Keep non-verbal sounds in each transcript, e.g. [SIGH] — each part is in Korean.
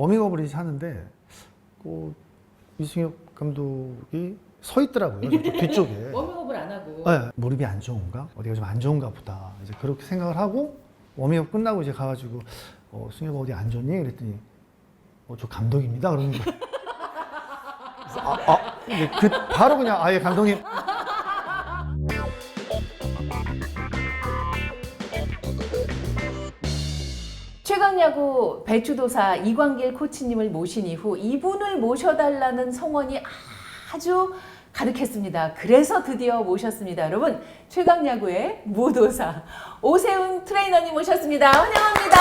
워밍업을 이제 하는데 그 이승엽 감독이 서 있더라고요. 뒤쪽에. [LAUGHS] 워밍업을 안 하고. 네, 무릎이 안 좋은가? 어디가 좀 안 좋은가 보다. 이제 그렇게 생각을 하고 워밍업 끝나고 이제 가가지고 어, 승엽 어디 안 좋니? 그랬더니 어, 저 감독입니다. 그러는 거예요. 그래서 아, 아, 근데 그 바로 그냥 아예 감독님 최강야구 배추도사 이광길 코치님을 모신 이후 이분을 모셔달라는 성원이 아주 가득했습니다. 그래서 드디어 모셨습니다. 여러분, 최강야구의 무도사 오세훈 트레이너님 모셨습니다. 환영합니다.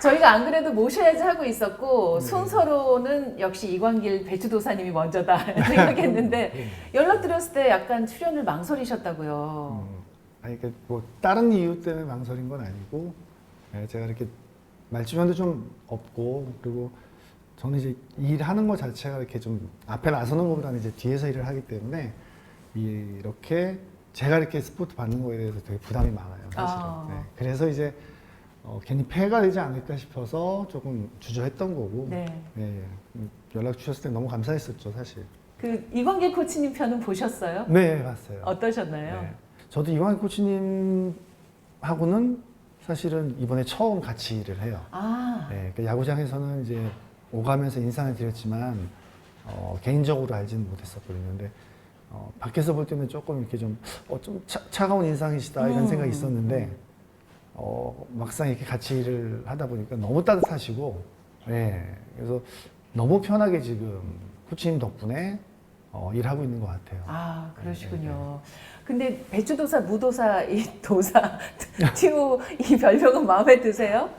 저희가 안 그래도 모셔야지 하고 있었고 순서로는 역시 이광길 배추도사님이 먼저다 [LAUGHS] 생각했는데 연락드렸을 때 약간 출연을 망설이셨다고요. 음, 아니 그뭐 다른 이유 때문에 망설인 건 아니고 예, 제가 이렇게 말주변도 좀 없고 그리고 저는 이제 일하는 것 자체가 이렇게 좀 앞에 나서는 것보다는 이제 뒤에서 일을 하기 때문에 이렇게 제가 이렇게 스포트 받는 거에 대해서 되게 부담이 많아요 사실은. 아. 네, 그래서 이제 어, 괜히 폐가 되지 않을까 싶어서 조금 주저했던 거고 네. 예, 음, 연락 주셨을 때 너무 감사했었죠 사실. 그 이광길 코치님 편은 보셨어요? 네 봤어요. 어떠셨나요? 네. 저도 이광희 코치님하고는 사실은 이번에 처음 같이 일을 해요. 아, 네, 그 야구장에서는 이제 오가면서 인상을 드렸지만 어, 개인적으로 알지는 못했었거든요. 근데 어, 밖에서 볼 때는 조금 이렇게 좀, 어, 좀 차, 차가운 인상이시다 이런 음. 생각이 있었는데 어, 막상 이렇게 같이 일을 하다 보니까 너무 따뜻하시고 네, 그래서 너무 편하게 지금 코치님 덕분에 어, 일하고 있는 것 같아요. 아 네, 그러시군요. 근데 배추도사, 무도사, 이 도사, [LAUGHS] 티우 이 별명은 마음에 드세요?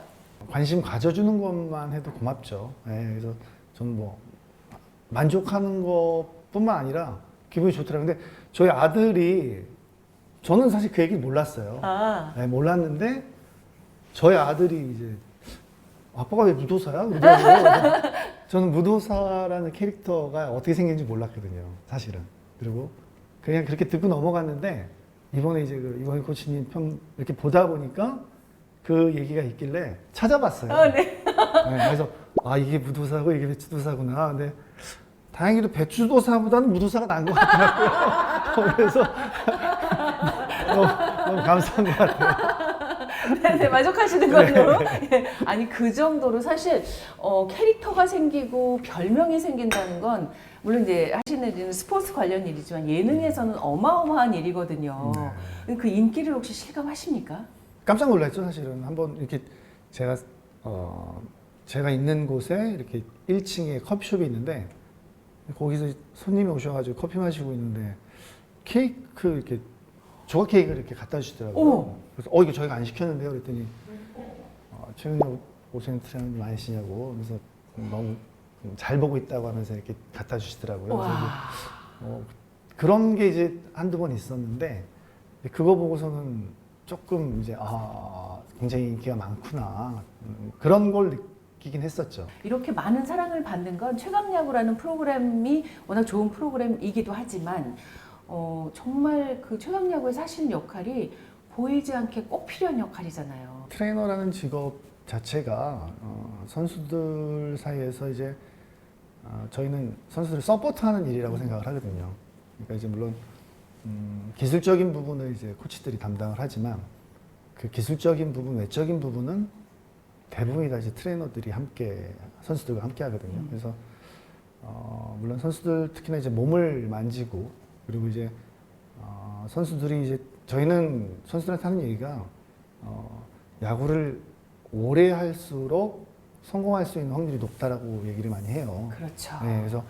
관심 가져주는 것만 해도 고맙죠. 예, 그래서 저는 뭐 만족하는 것뿐만 아니라 기분이 좋더라고요. 근데 저희 아들이 저는 사실 그 얘기를 몰랐어요. 아, 예, 몰랐는데 저희 아들이 이제 아빠가 왜 무도사야? [LAUGHS] 저는 무도사라는 캐릭터가 어떻게 생긴지 몰랐거든요. 사실은. 그리고 그냥 그렇게 듣고 넘어갔는데 이번에 이제 그 이광희 코치님 편 이렇게 보다 보니까 그 얘기가 있길래 찾아봤어요. 어, 네. 네, 그래서 아 이게 무도사고 이게 배추도사구나. 근데 다행히도 배추도사보다는 무도사가 나은 것 같더라고요. [LAUGHS] 그래서 [LAUGHS] 너무, 너무 감사한 것 같아요. 네, 네, 만족하시는 걸로. 예. 아니 그 정도로 사실 어, 캐릭터가 생기고 별명이 생긴다는 건 물론 이제 하시는 일은 스포츠 관련 일이지만 예능에서는 어마어마한 일이거든요. 그 인기를 혹시 실감하십니까? 깜짝 놀랐죠 사실은 한번 이렇게 제가 어 제가 있는 곳에 이렇게 1층에 커피숍이 있는데 거기서 손님이 오셔가지고 커피 마시고 있는데 케이크 이렇게 조각 케이크를 이렇게 갖다 주시더라고요. 오. 그래서 어 이거 저희가 안 시켰는데요 그랬더니 어, 최근에 오세훈 트레이너님 많으시냐고 그래서 너무 잘 보고 있다고 하면서 이렇게 갖다 주시더라고요. 그래서 이제 와. 어, 그런 게 이제 한두 번 있었는데 그거 보고서는 조금 이제 아 굉장히 인기가 많구나 음, 그런 걸 느끼긴 했었죠. 이렇게 많은 사랑을 받는 건 최강야구라는 프로그램이 워낙 좋은 프로그램이기도 하지만 어, 정말 그 최강야구에서 하시는 역할이 보이지 않게 꼭 필요한 역할이잖아요. 트레이너라는 직업 자체가 어, 선수들 사이에서 이제 어, 저희는 선수들을 서포트하는 일이라고 생각을 하거든요. 그러니까 이제 물론 음, 기술적인 부분을 이제 코치들이 담당을 하지만 그 기술적인 부분, 외적인 부분은 대부분이 다 이제 트레이너들이 함께 선수들과 함께 하거든요. 음. 그래서 어, 물론 선수들 특히나 이제 몸을 만지고 그리고 이제 어, 선수들이 이제 저희는 선수들한테 하는 얘기가 어, 야구를 오래 할수록 성공할 수 있는 확률이 높다라고 얘기를 많이 해요. 그렇죠. 네, 그래서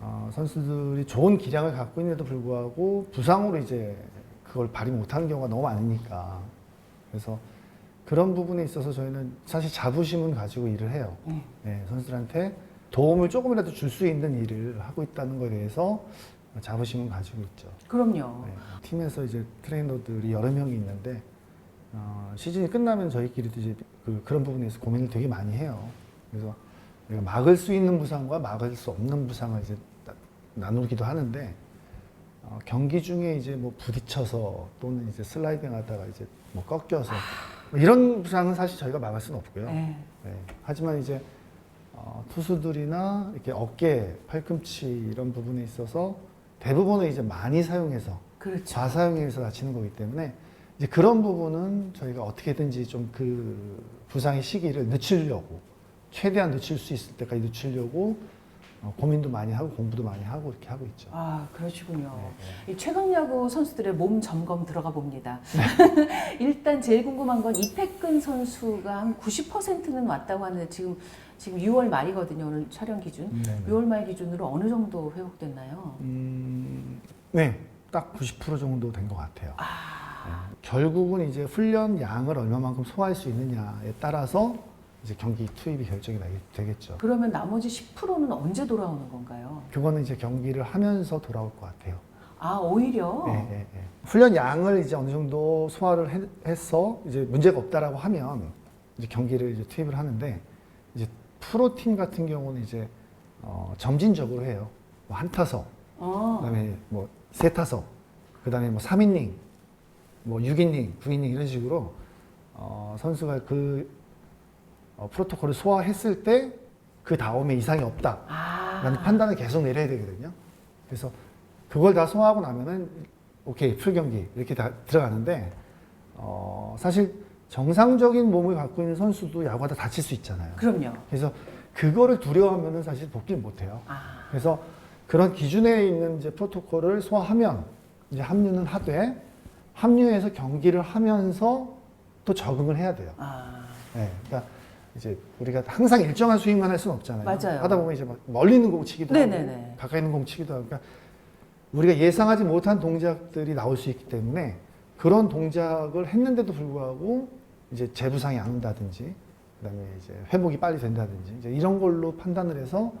어, 선수들이 좋은 기량을 갖고 있는데도 불구하고 부상으로 이제 그걸 발휘 못하는 경우가 너무 많으니까 그래서 그런 부분에 있어서 저희는 사실 자부심은 가지고 일을 해요. 음. 네, 선수들한테 도움을 조금이라도 줄 수 있는 일을 하고 있다는 것에 대해서 자부심은 가지고 있죠. 그럼요. 네, 팀에서 이제 트레이너들이 여러 명이 있는데 어, 시즌이 끝나면 저희끼리도 이제 그, 그런 부분에서 고민을 되게 많이 해요. 그래서 우리가 막을 수 있는 부상과 막을 수 없는 부상을 이제 나, 나누기도 하는데 어, 경기 중에 이제 뭐 부딪혀서 또는 이제 슬라이딩하다가 이제 뭐 꺾여서 뭐 이런 부상은 사실 저희가 막을 수는 없고요. 네. 네. 하지만 이제 어, 투수들이나 이렇게 어깨, 팔꿈치 이런 부분에 있어서 대부분은 이제 많이 사용해서 그렇죠. 과사용해서 다치는 거기 때문에 이제 그런 부분은 저희가 어떻게든지 좀 그 부상의 시기를 늦추려고 최대한 늦출 수 있을 때까지 늦추려고 어, 고민도 많이 하고 공부도 많이 하고 이렇게 하고 있죠. 아 그러시군요. 네, 이 최강 야구 선수들의 몸 점검 들어가 봅니다. 네. [LAUGHS] 일단 제일 궁금한 건 이태근 선수가 한 90%는 왔다고 하는데 지금 지금 6월 말이거든요. 오늘 촬영 기준. 네, 네. 6월 말 기준으로 어느 정도 회복됐나요? 음, 네, 딱 90% 정도 된 것 같아요. 아, 네. 결국은 이제 훈련 양을 얼마만큼 소화할 수 있느냐에 따라서 이제 경기 투입이 결정이 나게 되겠죠. 그러면 나머지 10%는 언제 돌아오는 건가요? 그거는 이제 경기를 하면서 돌아올 것 같아요. 아 오히려 예, 예, 예. 훈련 양을 이제 어느 정도 소화를 해, 해서 이제 문제가 없다라고 하면 이제 경기를 이제 투입을 하는데 이제 프로 팀 같은 경우는 이제 어, 점진적으로 해요. 뭐 한 타석, 어, 그다음에 뭐 세 타석, 그다음에 뭐 3이닝, 뭐 6이닝, 9이닝 이런 식으로 어, 선수가 그 어, 프로토콜을 소화했을 때 그 다음에 이상이 없다. 아, 라는 판단을 계속 내려야 되거든요. 그래서 그걸 다 소화하고 나면은 오케이 풀 경기 이렇게 다 들어가는데 어, 사실 정상적인 몸을 갖고 있는 선수도 야구하다 다칠 수 있잖아요. 그럼요. 그래서 그거를 두려워하면은 사실 복귀를 못 해요. 아, 그래서 그런 기준에 있는 이제 프로토콜을 소화하면 이제 합류는 하되 합류해서 경기를 하면서 또 적응을 해야 돼요. 아, 네, 그러니까 이제 우리가 항상 일정한 스윙만 할 수는 없잖아요. 맞아요. 하다 보면 이제 막 멀리 있는 공 치기도 네네네. 하고 가까이 있는 공 치기도 하고 그러니까 우리가 예상하지 못한 동작들이 나올 수 있기 때문에 그런 동작을 했는데도 불구하고 이제 재부상이 안 온다든지 그다음에 이제 회복이 빨리 된다든지 이제 이런 걸로 판단을 해서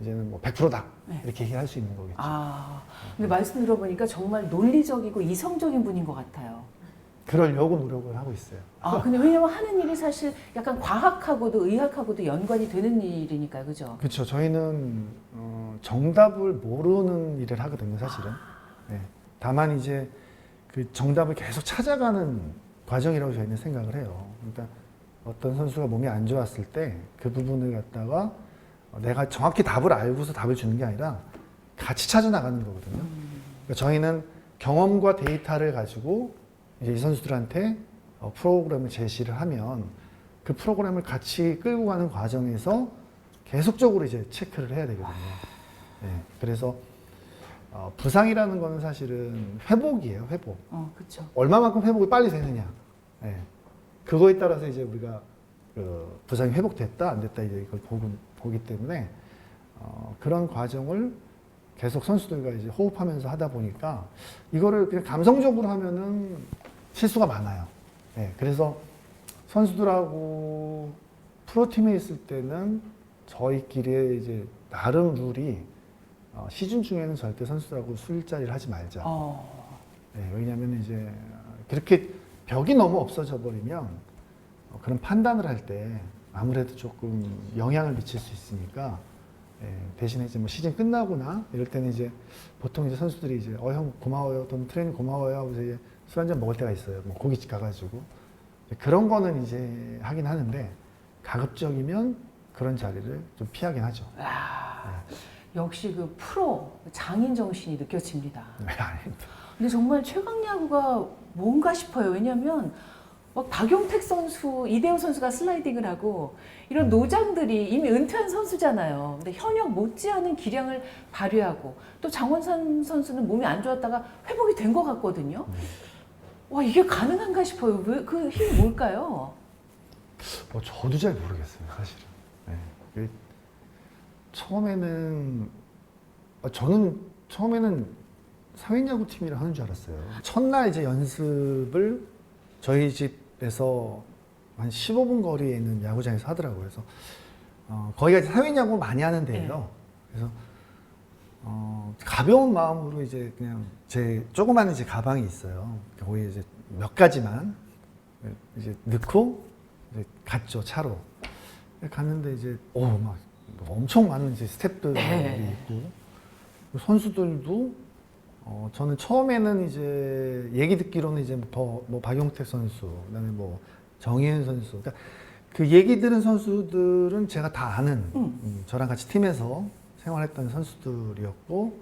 이제는 뭐 100%다 네. 이렇게 얘기할 수 있는 거겠죠. 아. 근데 말씀 들어보니까 정말 논리적이고 이성적인 분인 것 같아요. 그러려고 노력을 하고 있어요. 아, 근데 왜냐면 하는 일이 사실 약간 과학하고도 의학하고도 연관이 되는 일이니까요, 그죠? 그렇죠. 저희는 어, 정답을 모르는 일을 하거든요, 사실은. 네. 다만 이제 그 정답을 계속 찾아가는 과정이라고 저희는 생각을 해요. 그러니까 어떤 선수가 몸이 안 좋았을 때 그 부분을 갖다가 어, 내가 정확히 답을 알고서 답을 주는 게 아니라 같이 찾아 나가는 거거든요. 그러니까 저희는 경험과 데이터를 가지고 이제 이 선수들한테 어, 프로그램을 제시를 하면 그 프로그램을 같이 끌고 가는 과정에서 계속적으로 이제 체크를 해야 되거든요. 네, 그래서 어, 부상이라는 거는 사실은 회복이에요, 회복. 어, 그렇죠. 얼마만큼 회복이 빨리 되느냐. 네. 그거에 따라서 이제 우리가 그 부상이 회복됐다, 안 됐다 이제 이걸 보고, 보기 때문에 어, 그런 과정을 계속 선수들과 이제 호흡하면서 하다 보니까 이거를 그냥 감성적으로 하면은 실수가 많아요. 네, 그래서 선수들하고 프로팀에 있을 때는 저희끼리의 이제 나름 룰이 어, 시즌 중에는 절대 선수들하고 술자리를 하지 말자. 어, 네, 왜냐하면 이제 그렇게 벽이 너무 없어져 버리면 어, 그런 판단을 할 때 아무래도 조금 영향을 미칠 수 있으니까 예, 대신에 이제 뭐 시즌 끝나거나 이럴 때는 이제 보통 이제 선수들이 이제 어 형 고마워요 또는 트레이닝 고마워요 하고서 이제 술 한잔 먹을 때가 있어요 뭐 고깃집 가가지고 그런 거는 이제 하긴 하는데 가급적이면 그런 자리를 좀 피하긴 하죠. 야, 역시 그 프로 장인 정신이 느껴집니다. [LAUGHS] 네, 아닙니다. 근데 정말 최강 야구가 뭔가 싶어요. 왜냐하면 막 박용택 선수, 이대호 선수가 슬라이딩을 하고 이런 노장들이 이미 은퇴한 선수잖아요. 근데 현역 못지않은 기량을 발휘하고 또 장원삼 선수는 몸이 안 좋았다가 회복이 된 것 같거든요. 와 이게 가능한가 싶어요. 왜그 힘이 뭘까요? 어, 저도 잘 모르겠어요, 사실은. 네. 그 처음에는 어, 저는 처음에는 사회야구 팀이라 하는 줄 알았어요. 첫날 이제 연습을 저희 집에서 한 15분 거리에 있는 야구장에서 하더라고요. 그래서 어, 거기가 사회야구 많이 하는 데예요. 그래서 어, 가벼운 마음으로 이제 그냥 제 조그마한 이제 가방이 있어요. 거기에 이제 몇 가지만 이제 넣고 이제 갔죠 차로 갔는데 이제 오막 엄청 많은 이제 스태프들이 네. 있고 선수들도 어 저는 처음에는 이제 얘기 듣기로는 이제 뭐, 뭐 박용택 선수 그다음에 뭐 정혜은 선수. 그러니까 그 얘기 들은 선수들은 제가 다 아는 음. 음, 저랑 같이 팀에서 생활했던 선수들이었고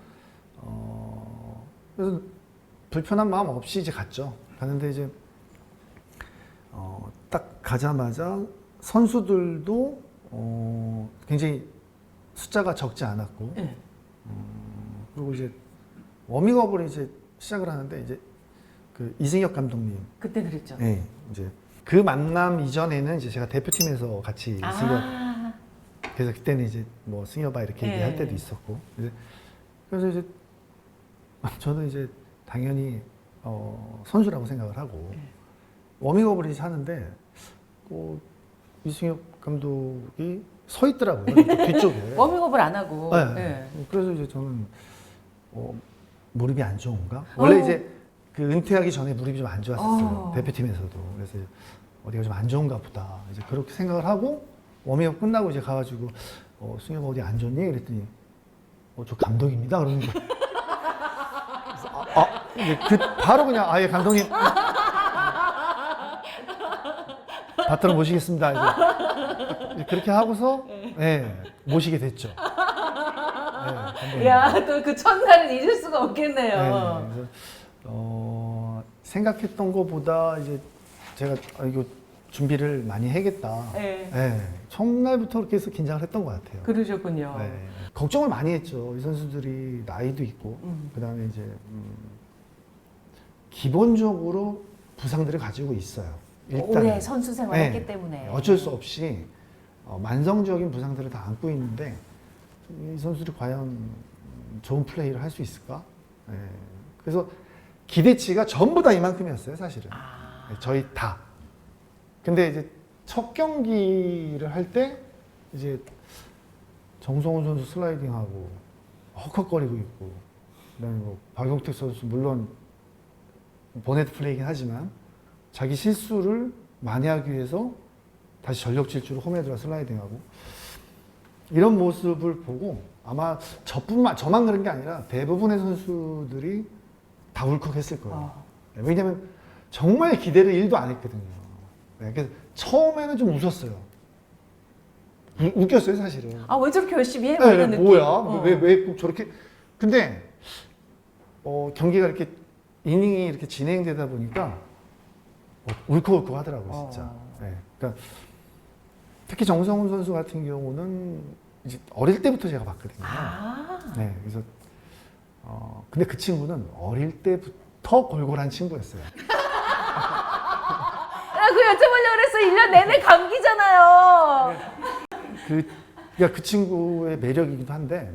어, 그래서 불편한 마음 없이 이제 갔죠. 갔는데 이제 어, 딱 가자마자 선수들도 어, 굉장히 숫자가 적지 않았고 네. 그리고 이제 워밍업을 이제 시작을 하는데 이제 그 이승엽 감독님, 그때 그랬죠. 예, 이제 그 만남 이전에는 이제 제가 대표팀에서 같이 아, 그래서 그때는 이제 뭐 승엽아 이렇게 예. 얘기할 때도 있었고, 이제 그래서 이제 [LAUGHS] 저는 이제 당연히 어, 선수라고 생각을 하고 예. 워밍업을 이제 하는데 어, 이승엽 감독이 서 있더라고요 [LAUGHS] 뒤쪽에. 워밍업을 안 하고. 네. 네. 그래서 이제 저는 어, 무릎이 안 좋은가? 원래 어. 이제 그 은퇴하기 전에 무릎이 좀 안 좋았었어요. 어. 대표팀에서도. 그래서 어디가 좀 안 좋은가 보다. 이제 그렇게 생각을 하고 워밍업 끝나고 이제 가가지고 어, 승엽 어디 안 좋니? 그랬더니 어, 저 감독입니다. 그러는 거예요. 그래서 아, 아, 이제 그 바로 그냥 아예 감독님 받들어 모시겠습니다. 이제, 이제 그렇게 하고서 예, 모시게 됐죠. 네, 감독님. 야, 또 그 첫날은 잊을 수가 네, 없겠네요. 그래서 어, 생각했던 것보다 이제 제가 아, 이거 준비를 많이 해야겠다. 네. 네, 첫날부터 그렇게 해서 긴장을 했던 것 같아요. 그러셨군요. 네, 걱정을 많이 했죠. 이 선수들이 나이도 있고, 음. 그 다음에 이제 음, 기본적으로 부상들을 가지고 있어요. 오래 선수 생활했기 네. 때문에. 어쩔 수 없이 어, 만성적인 부상들을 다 안고 있는데 이 선수들이 과연 좋은 플레이를 할 수 있을까? 예. 그래서 기대치가 전부 다 이만큼이었어요, 사실은. 아, 예, 저희 다. 근데 이제 첫 경기를 할 때 이제 정성훈 선수 슬라이딩하고 헉헉거리고 있고 그다음에 뭐 박용택 선수 물론 보네트 플레이긴 하지만 자기 실수를 만회하기 위해서 다시 전력 질주로 홈에 들어 슬라이딩하고 이런 모습을 보고 아마 저뿐만 저만 그런 게 아니라 대부분의 선수들이 다 울컥했을 거예요. 어. 네, 왜냐면 정말 기대를 1도 안 했거든요. 네, 그래서 처음에는 좀 웃었어요. 우- 웃겼어요, 사실은. 아, 왜 저렇게 열심히 해? 네, 뭐 이런 느낌. 뭐야? 어. 왜, 왜 꼭 저렇게. 근데, 어, 경기가 이렇게, 이닝이 이렇게 진행되다 보니까, 어, 울컥울컥 하더라고요, 진짜. 어. 네, 그러니까, 특히 정성훈 선수 같은 경우는, 이제 어릴 때부터 제가 봤거든요. 아, 네, 그래서, 어, 근데 그 친구는 어릴 때부터 골골한 친구였어요. [LAUGHS] 여쭤보려고 그랬어. 1년 내내 감기잖아요. 그, 그러니까 그 친구의 매력이기도 한데,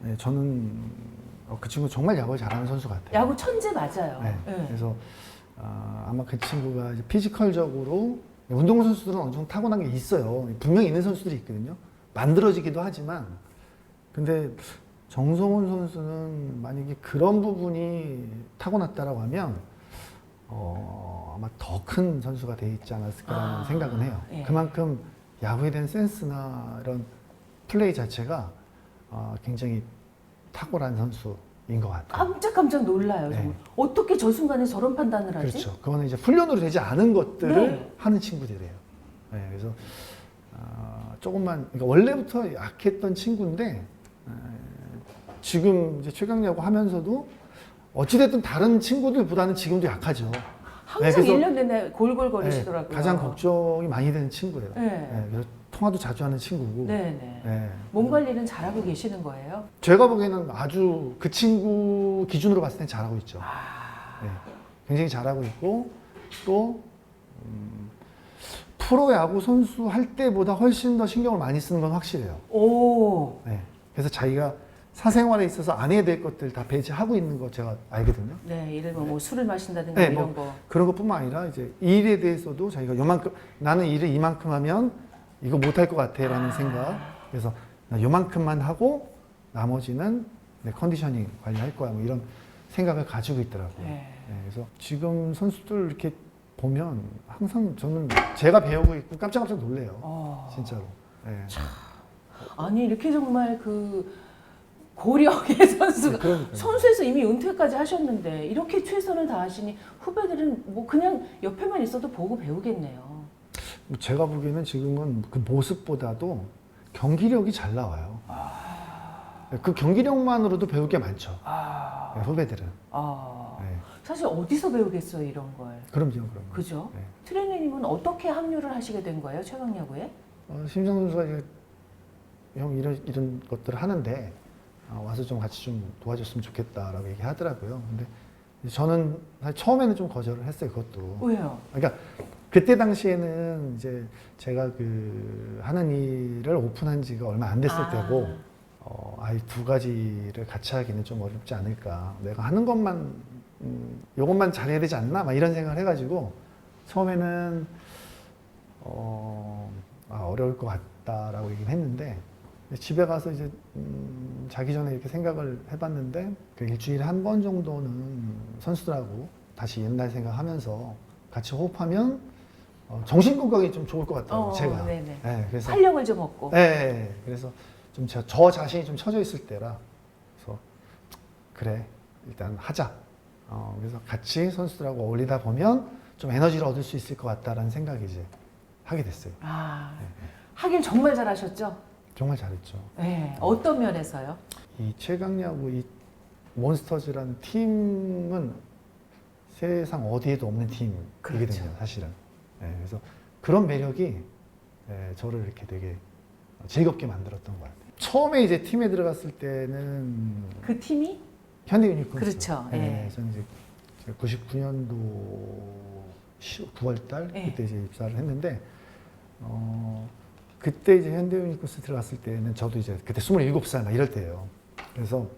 네, 저는 어, 그 친구 정말 야구 잘하는 선수 같아요. 야구 천재 맞아요. 네, 네. 그래서 아, 아마 그 친구가 이제 피지컬적으로 운동 선수들은 어느 정도 타고난 게 있어요. 분명히 있는 선수들이 있거든요. 만들어지기도 하지만, 근데 정성훈 선수는 만약에 그런 부분이 타고났다라고 하면 어, 아마 더 큰 선수가 돼 있지 않았을까라는 아, 생각은 해요. 예. 그만큼 야구에 대한 센스나 이런 플레이 자체가 어, 굉장히 탁월한 선수인 것 같아요. 깜짝깜짝 놀라요. 정말. 네. 어떻게 저 순간에 저런 판단을 하지? 그렇죠. 그거는 이제 훈련으로 되지 않은 것들을 네. 하는 친구들이에요. 네, 그래서 어, 조금만 그러니까 원래부터 약했던 친구인데 에, 지금 이제 최강야구 하면서도 어찌됐든 다른 친구들보다는 지금도 약하죠. 항상 네, 그래서- 1년 내내 골골거리시더라고요. 네, 가장 걱정이 많이 되는 친구예요. 네. 네, 그래서 통화도 자주 하는 친구고. 네, 네. 네. 몸 관리는 잘하고 계시는 거예요? 제가 보기에는 아주 그 친구 기준으로 봤을 땐 잘하고 있죠. 아, 네, 굉장히 잘하고 있고 또 음, 프로야구 선수 할 때보다 훨씬 더 신경을 많이 쓰는 건 확실해요. 오, 네, 그래서 자기가 사생활에 있어서 안 해야 될 것들 다 배제하고 있는 거 제가 알거든요. 네, 예를 들면 뭐 술을 마신다든가 네, 이런 뭐 거. 그런 것뿐만 아니라 이제 일에 대해서도 자기가 요만큼 나는 일을 이만큼 하면 이거 못할 것 같아라는 아. 생각. 그래서 나 요만큼만 하고 나머지는 내 컨디셔닝 관리할 거야. 뭐 이런 생각을 가지고 있더라고요. 네. 네, 그래서 지금 선수들 이렇게 보면 항상 저는 제가 배우고 있고 깜짝깜짝 놀래요. 어. 진짜로. 네. 아니 이렇게 정말 그 고령의 [LAUGHS] 선수가 그러니까요. 선수에서 이미 은퇴까지 하셨는데 이렇게 최선을 다하시니 후배들은 뭐 그냥 옆에만 있어도 보고 배우겠네요. 뭐 제가 보기에는 지금은 그 모습보다도 경기력이 잘 나와요. 그 경기력만으로도 배울 게 많죠. 네, 후배들은. 아, 네. 사실 어디서 배우겠어요 이런 걸. 그럼요, 그럼. 그죠? 네. 트레이너님은 어떻게 합류를 하시게 된 거예요 최강야구에? 어, 심정 선수가 이제 형 이런 이런 것들을 하는데 어, 와서 좀 같이 좀 도와줬으면 좋겠다라고 얘기하더라고요. 근데 저는 사실 처음에는 좀 거절을 했어요. 그것도. 왜요? 그러니까 그때 당시에는 이제 제가 그 하는 일을 오픈한 지가 얼마 안 됐을 아. 때고 어, 아이 두 가지를 같이 하기는 좀 어렵지 않을까. 내가 하는 것만 음, 요것만 잘해야 되지 않나? 막 이런 생각을 해가지고 처음에는 어, 아, 어려울 것 같다라고 얘기를 했는데 집에 가서 이제 음, 자기 전에 이렇게 생각을 해봤는데 그 일주일에 한 번 정도는 선수들하고 다시 옛날 생각하면서 같이 호흡하면 어, 정신 건강이 좀 좋을 것 같아요. 어, 제가. 네네. 네, 그래서 활력을 좀 얻고. 네, 네, 그래서 좀 저, 저 자신이 좀 처져 있을 때라 그래서 그래 일단 하자. 어, 그래서 같이 선수들하고 어울리다 보면 좀 에너지를 얻을 수 있을 것 같다라는 생각이 이제 하게 됐어요. 아, 하길 정말 잘하셨죠? 정말 잘했죠. 네. 어떤 면에서요? 이 최강야구 이 몬스터즈라는 팀은 세상 어디에도 없는 팀이거든요, 그렇죠. 사실은. 예, 그래서 그런 매력이 예, 저를 이렇게 되게 즐겁게 만들었던 것 같아요. 처음에 이제 팀에 들어갔을 때는 그 팀이? 현대 유니콘스. 그렇죠, 예. 저는 이제 99년도 9월 달 예. 그때 이제 입사를 했는데 어 그때 이제 현대 유니콘스 들어갔을 때는 저도 이제 그때 27살 막 이럴 때예요. 그래서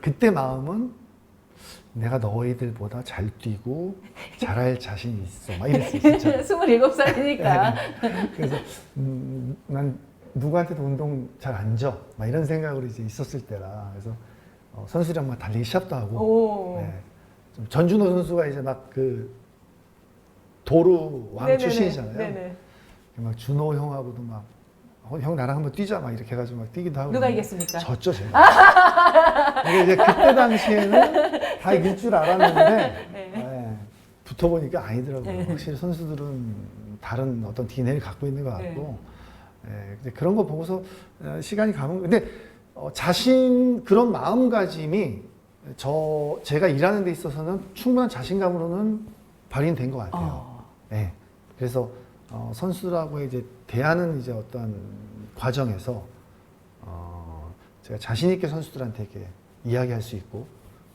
그때 마음은 내가 너희들보다 잘 뛰고 잘할 자신 있어. 막 이랬어요, 진짜. [LAUGHS] 27살이니까. 그래서 음, 난 누구한테도 운동 잘 안 져. 막 이런 생각으로 이제 있었을 때라. 그래서 어, 선수랑 막 달리기 시합도 하고. 오. 네. 좀 전준호 선수가 이제 막 그 도루 왕 네네네. 출신이잖아요. 네네. 막 준호 형하고도 막, 어, 형 나랑 한번 뛰자 막 이렇게 해가지고 막 뛰기도 하고. 누가 이겼습니까? 졌죠, 제가. 이게 이제 그때 당시에는 다 이길 줄 알았는데, [LAUGHS] 네. 네, 붙어보니까 아니더라고요. 네. 확실히 선수들은 다른 어떤 DNA를 갖고 있는 것 네. 같고, 예, 근데 그런 거 보고서 어, 시간이 가면, 근데 어, 자신, 그런 마음가짐이 저, 제가 일하는 데 있어서는 충분한 자신감으로는 발휘는 된것 같아요. 어. 네. 그래서 어, 선수들하고 이제 대하는 이제 어떤 과정에서 어, 제가 자신 있게 선수들한테 이렇게 이야기할 수 있고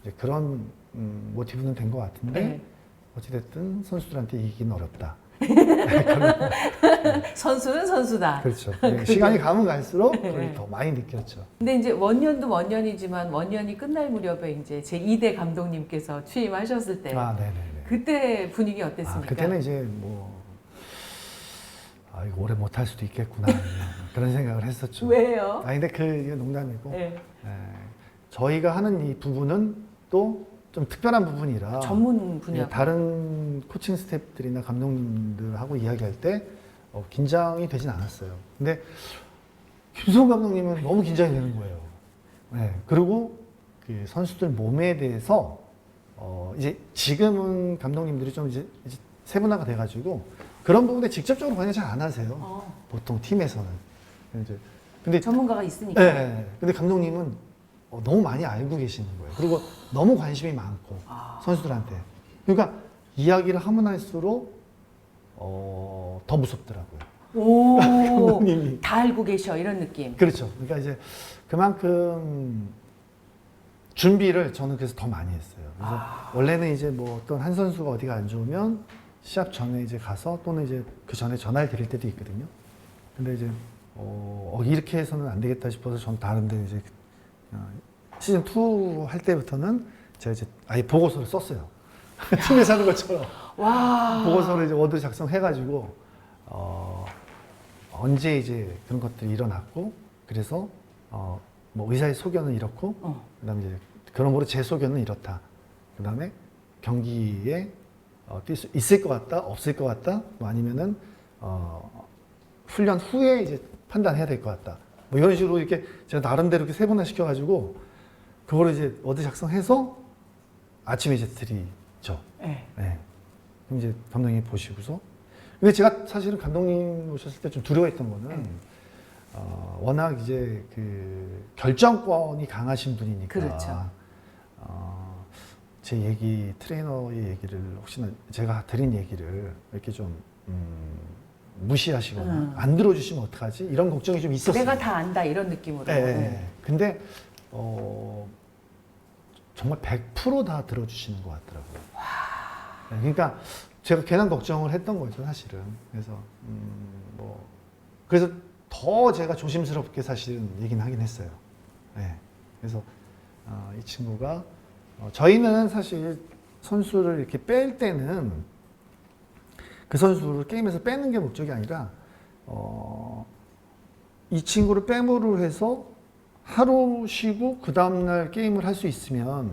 이제 그런 음, 모티브는 된 것 같은데 네. 어찌됐든 선수들한테 이기긴 어렵다. [LAUGHS] 선수는 선수다. 그렇죠. [LAUGHS] 네, 시간이 가면 갈수록 네. 그걸 더 많이 느꼈죠. 근데 이제 원년도 원년이지만 원년이 끝날 무렵에 이제 제 2대 감독님께서 취임하셨을 때 아, 네네네. 그때 분위기 아, 어땠습니까? 그때는 이제 뭐 아, 이거 오래 못 할 수도 있겠구나 [LAUGHS] 그런 생각을 했었죠. 왜요? 아 근데 그 이게 농담이고 네. 예, 저희가 하는 이 부분은 또 좀 특별한 부분이라 전문 분야. 예, 다른 코칭 스태프들이나 감독님들하고 이야기할 때 어, 긴장이 되진 않았어요. 근데 김수호 감독님은 너무 긴장이 되는 거예요. 네, 그리고 그 선수들 몸에 대해서 어, 이제 지금은 감독님들이 좀 이제, 이제 세분화가 돼가지고 그런 부분에 직접적으로 관여 잘 안 하세요. 어, 보통 팀에서는. 이제 근데 전문가가 있으니까. 네, 네. 근데 감독님은 어, 너무 많이 알고 계시는 거예요. 그리고 너무 관심이 많고 아. 선수들한테. 그러니까 이야기를 하면 할수록 어, 더 무섭더라고요. 오, [LAUGHS] 감독님이. 다 알고 계셔 이런 느낌. 그렇죠. 그러니까 이제 그만큼 준비를 저는 그래서 더 많이 했어요. 그래서 아. 원래는 이제 뭐 어떤 한 선수가 어디가 안 좋으면 시합 전에 이제 가서 또는 이제 그 전에 전화를 드릴 때도 있거든요. 근데 이제 어, 어, 이렇게 해서는 안 되겠다 싶어서 전 다른데 이제 어, 시즌 2 할 때부터는 제가 이제 아예 보고서를 썼어요. [LAUGHS] 팀에서 하는 것처럼 와. 보고서를 이제 워드 작성해가지고 어, 언제 이제 그런 것들이 일어났고 그래서 어, 뭐 의사의 소견은 이렇고 어. 그다음에 이제 그러므로 제 소견은 이렇다. 그다음에 경기에 어, 뛸 수 있을 것 같다, 없을 것 같다, 뭐 아니면은 어, 훈련 후에 이제 판단해야 될 것 같다. 뭐 이런 식으로 이렇게 제가 나름대로 이렇게 세분화 시켜가지고 그거를 이제 워드 작성해서 아침에 이제 드리죠. 네. 네. 그럼 이제 감독님 보시고서. 근데 제가 사실은 감독님 오셨을 때 좀 두려워했던 거는 음. 어, 워낙 이제 그 결정권이 강하신 분이니까. 그렇죠. 어, 제 얘기 트레이너의 얘기를 혹시나 제가 드린 얘기를 이렇게 좀 음, 무시하시거나 음. 안 들어주시면 어떡하지 이런 걱정이 좀 있었어요. 내가 다 안다 이런 느낌으로. 네, 네, 네. 근데 어, 정말 100%다 들어주시는 것 같더라고요. 네, 그러니까 제가 괜한 걱정을 했던 거죠, 사실은. 그래서 음, 뭐 그래서 더 제가 조심스럽게 사실은 얘기는 하긴 했어요. 네. 그래서 어, 이 친구가 어, 저희는 사실 선수를 이렇게 뺄 때는 그 선수를 게임에서 빼는 게 목적이 아니라 어, 이 친구를 빼므로 해서 하루 쉬고 그 다음날 게임을 할 수 있으면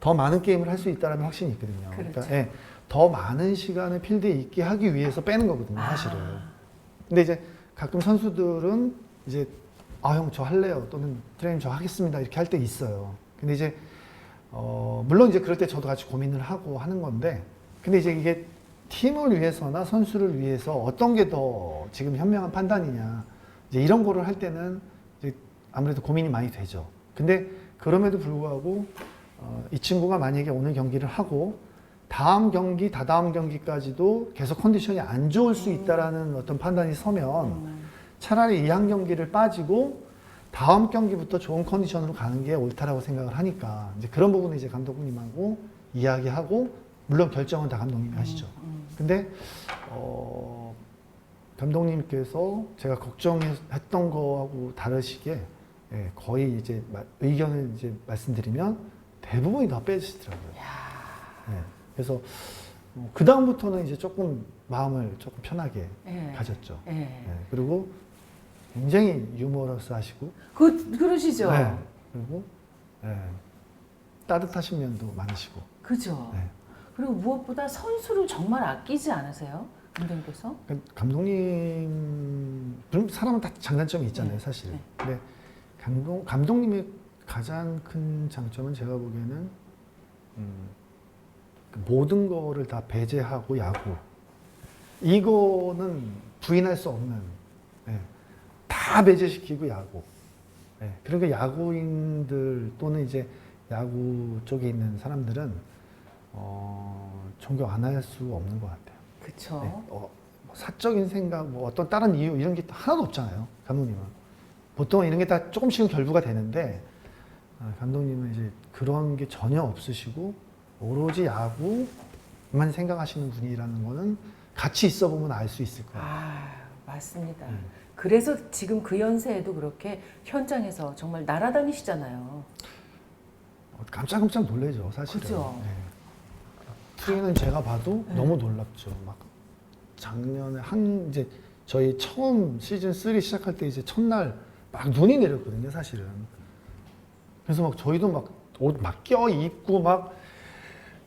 더 많은 게임을 할 수 있다는 확신이 있거든요. 그렇죠. 그러니까 예, 더 많은 시간을 필드에 있게 하기 위해서 빼는 거거든요, 사실은. 아. 근데 이제 가끔 선수들은 이제 아 형 저 할래요 또는 트레이닝 저 하겠습니다 이렇게 할 때 있어요. 근데 이제 어 물론 이제 그럴 때 저도 같이 고민을 하고 하는 건데 근데 이제 이게 팀을 위해서나 선수를 위해서 어떤 게 더 지금 현명한 판단이냐 이제 이런 거를 할 때는 이제 아무래도 고민이 많이 되죠. 근데 그럼에도 불구하고 어, 이 친구가 만약에 오늘 경기를 하고 다음 경기, 다다음 경기까지도 계속 컨디션이 안 좋을 수 있다라는 어떤 판단이 서면 음. 차라리 이 한 경기를 빠지고 다음 경기부터 좋은 컨디션으로 가는 게 옳다라고 생각을 하니까 이제 그런 부분은 이제 감독님하고 이야기하고 물론 결정은 다 감독님이 하시죠. 음. 근데 어, 감독님께서 제가 걱정했던 거하고 다르시게 예, 거의 이제 마- 의견을 이제 말씀드리면 대부분이 다 빼주시더라고요. 예, 그래서 그 다음부터는 이제 조금 마음을 조금 편하게 예. 가졌죠. 예. 예, 그리고 굉장히 유머러스 하시고 그 그러시죠. 네, 그리고 예, 따뜻하신 면도 많으시고 그죠. 네. 그리고 무엇보다 선수를 정말 아끼지 않으세요? 감독님께서? 그 감독님 그럼 사람은 다 장단점이 있잖아요 네, 사실은 네. 근데 감독 감독님의 가장 큰 장점은 제가 보기에는 음, 그 모든 거를 다 배제하고 야구 이거는 부인할 수 없는 예, 다 배제시키고 야구 예, 그러니까 야구인들 또는 이제 야구 쪽에 있는 사람들은 어, 존경 안 할 수 없는 것 같아요. 그쵸. 네, 어, 뭐 사적인 생각, 뭐 어떤 다른 이유 이런 게 하나도 없잖아요. 감독님은 보통 이런 게 다 조금씩은 결부가 되는데 아, 감독님은 이제 그런 게 전혀 없으시고 오로지 야구만 생각하시는 분이라는 거는 같이 있어 보면 알 수 있을 거예요. 아 맞습니다. 네. 그래서 지금 그 연세에도 그렇게 현장에서 정말 날아다니시잖아요. 어, 깜짝깜짝 놀래죠, 사실은. 그죠. 네. 트레이는 제가 봐도 네. 너무 놀랍죠. 막 작년에 한 이제 저희 처음 시즌 3 시작할 때 이제 첫날 막 눈이 내렸거든요, 사실은. 그래서 막 저희도 막 옷 막 껴 입고 막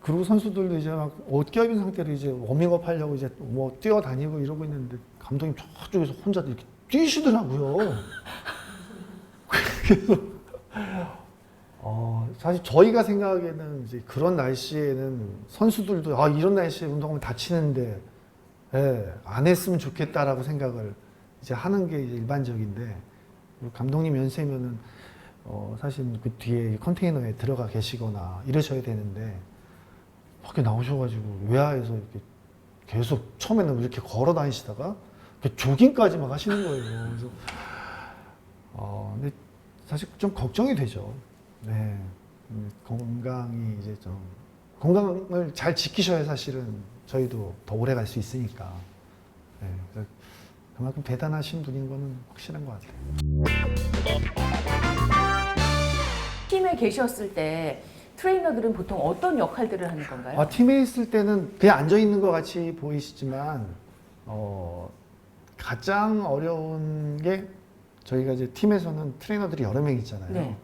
그리고 선수들도 이제 막 옷 껴입은 상태로 이제 워밍업 하려고 이제 뭐 뛰어다니고 이러고 있는데 감독님 저쪽에서 혼자 이렇게 뛰시더라고요. 그래서 어, 사실 저희가 생각하기에는 이제 그런 날씨에는 선수들도 아 이런 날씨에 운동하면 다치는데 예, 안 했으면 좋겠다라고 생각을 이제 하는 게 이제 일반적인데 감독님 연세면은 어, 사실 그 뒤에 컨테이너에 들어가 계시거나 이러셔야 되는데 밖에 나오셔가지고 외야에서 이렇게 계속 처음에는 이렇게 걸어 다니시다가 조깅까지 막 하시는 거예요. 그래서 어, 근데 사실 좀 걱정이 되죠. 네. 음, 건강이 이제 좀 건강을 잘 지키셔야 사실은 저희도 더 오래 갈 수 있으니까. 네. 그래서 그만큼 대단하신 분인 거는 확실한 것 같아요. 팀에 계셨을 때 트레이너들은 보통 어떤 역할들을 하는 건가요? 아, 팀에 있을 때는 그냥 앉아 있는 것 같이 보이시지만 어, 가장 어려운 게 저희가 이제 팀에서는 트레이너들이 여러 명 있잖아요. 네.